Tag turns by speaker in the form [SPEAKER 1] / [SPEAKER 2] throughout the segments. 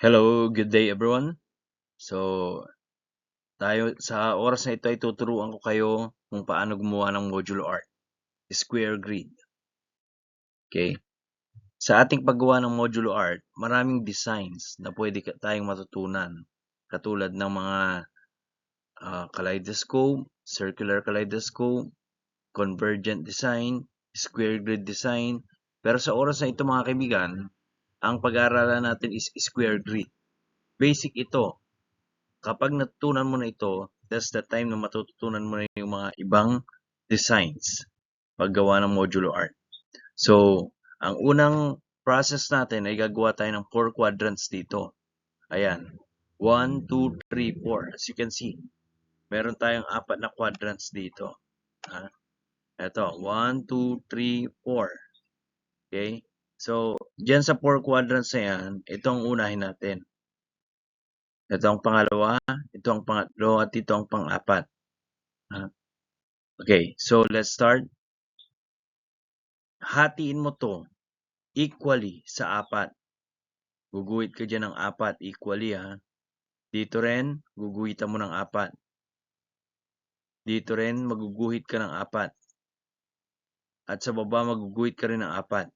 [SPEAKER 1] Hello, good day everyone. So, tayo sa oras na ito ay tuturuan ko kayo kung paano gumawa ng modulo art, square grid. Okay? Sa ating paggawa ng modulo art, maraming designs na pwede tayong matutunan. Katulad ng mga ah, kaleidoscope, circular kaleidoscope, convergent design, square grid design. Pero sa oras na ito mga kaibigan, ang pag-aaralan natin is square grid. Basic ito. Kapag natutunan mo na ito, that's the time na matutunan mo na yung mga ibang designs paggawa ng modulo art. So, ang unang process natin ay gagawa tayo ng 4 quadrants dito. Ayan. 1, 2, 3, 4. As you can see, meron tayong apat na quadrants dito. Ha? Ito, 1, 2, 3, 4. Okay? So, dyan sa 4 quadrants na yan, ito ang unahin natin. Ito ang pangalawa, ito ang pangatlo, at ito ang pang-apat. Okay, so let's start. Hatiin mo to equally sa apat. Guguhit ka dyan ng apat equally ha. Dito rin, guguhitan mo ng apat. Dito rin, maguguhit ka ng apat. At sa baba, maguguhit ka rin ng apat.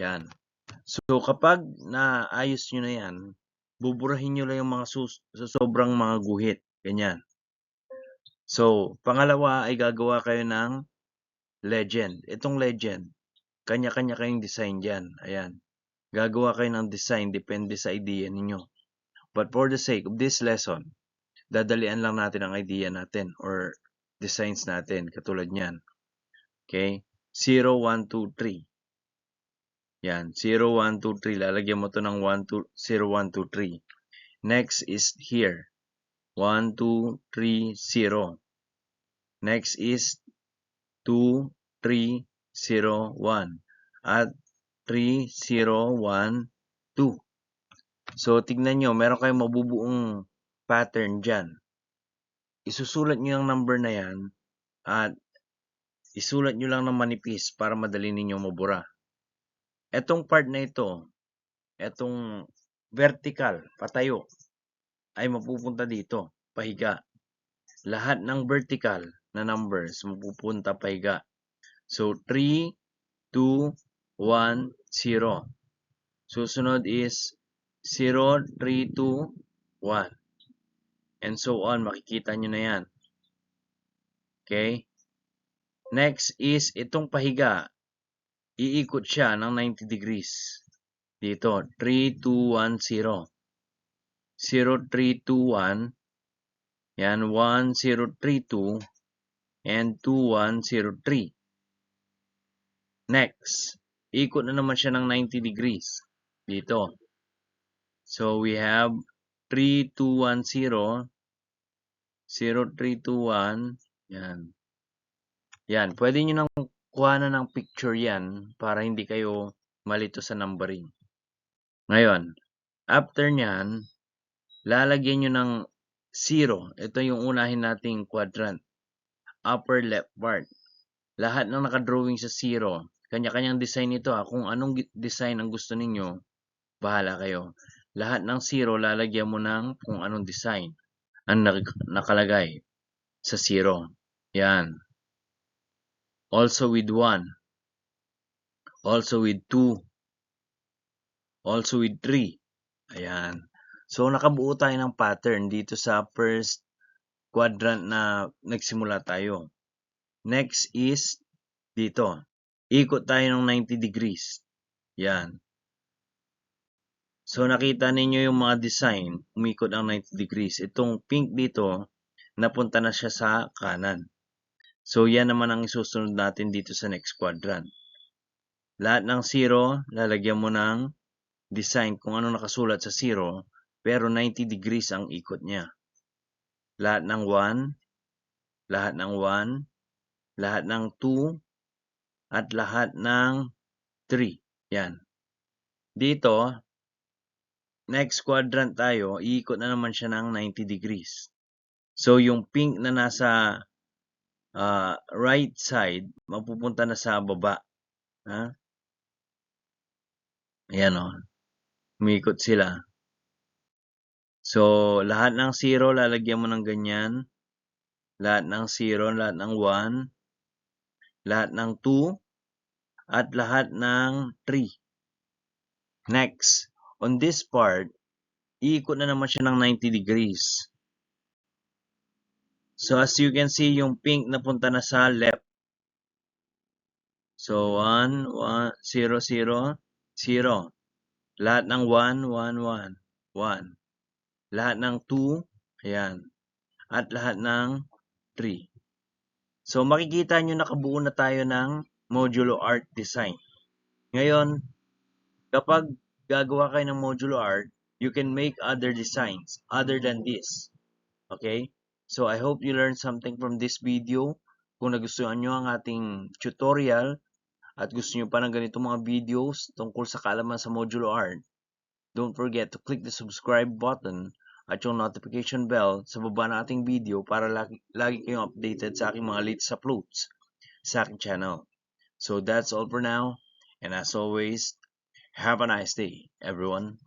[SPEAKER 1] Yan. So, kapag naayos nyo na yan, buburahin nyo lang yung mga sus sa sobrang mga guhit. Ganyan. So, pangalawa ay gagawa kayo ng legend. Itong legend, kanya-kanya kayong design dyan. Ayan. Gagawa kayo ng design, depende sa idea ninyo. But for the sake of this lesson, dadalian lang natin ang idea natin or designs natin, katulad niyan. Okay? 0, 1, 2, 3. Yan. 0, 1, 2, 3. Lalagyan mo to ng 1, 2, 0, 1, 2, 3. Next is here. 1, 2, 3, 0. Next is 2, 3, 0, 1. At 3, 0, 1, 2. So, tignan nyo, meron kayong mabubuong pattern dyan. Isusulat nyo yung number na yan at isulat nyo lang ng manipis para madali ninyo mabura. Etong part na ito, etong vertical, patayo, ay mapupunta dito, pahiga. Lahat ng vertical na numbers mapupunta pahiga. So, 3, 2, 1, 0. Susunod is 0, 3, 2, 1. And so on. Makikita nyo na yan. Okay? Next is itong pahiga. Iikot siya ng 90 degrees. Dito. 3, 2, 1, 0. 0, 3, 2, 1. Yan. 1, 0, 3, 2. And 2, 1, 0, 3. Next. Ikot na naman siya ng 90 degrees. Dito. So, we have 3, 2, 1, 0. 0, 3, 2, 1. Yan. Yan. Pwede nyo nang kuha na ng picture yan para hindi kayo malito sa numbering. Ngayon, after nyan, lalagyan nyo ng 0. Ito yung unahin nating quadrant. Upper left part. Lahat ng nakadrawing sa 0, kanya-kanyang design ito ha. Kung anong design ang gusto ninyo, bahala kayo. Lahat ng 0, lalagyan mo ng kung anong design ang nak- nakalagay sa 0. Yan. Also with 1. Also with 2. Also with 3. Ayan. So, nakabuo tayo ng pattern dito sa first quadrant na nagsimula tayo. Next is dito. Ikot tayo ng 90 degrees. Yan. So, nakita ninyo yung mga design, umikot ang 90 degrees. Itong pink dito, napunta na siya sa kanan. So, yan naman ang isusunod natin dito sa next quadrant. Lahat ng 0, lalagyan mo ng design kung ano nakasulat sa 0, pero 90 degrees ang ikot niya. Lahat ng 1, lahat ng 1, lahat ng 2, at lahat ng 3. Yan. Dito, next quadrant tayo, iikot na naman siya ng 90 degrees. So, yung pink na nasa ah, right side, mapupunta na sa baba. Ha? Ayan o. Umikot sila. So, lahat ng 0 lalagyan mo ng ganyan. Lahat ng 0, lahat ng 1, lahat ng 2, at lahat ng 3. Next, on this part, iikot na naman siya ng 90 degrees. So, as you can see, yung pink napunta na sa left. So, 1, 1, 0, 0, 0. Lahat ng 1, 1, 1, 1. Lahat ng 2, ayan. At lahat ng 3. So, makikita nyo nakabuo na tayo ng modulo art design. Ngayon, kapag gagawa kayo ng modulo art, you can make other designs other than this. Okay? So, I hope you learned something from this video. Kung nagustuhan nyo ang ating tutorial at gusto nyo pa ng ganitong mga videos tungkol sa kaalaman sa modulo art, don't forget to click the subscribe button at yung notification bell sa baba ng ating video para lagi, lagi kayong updated sa aking mga latest uploads sa aking channel. So that's all for now. And as always, have a nice day, everyone.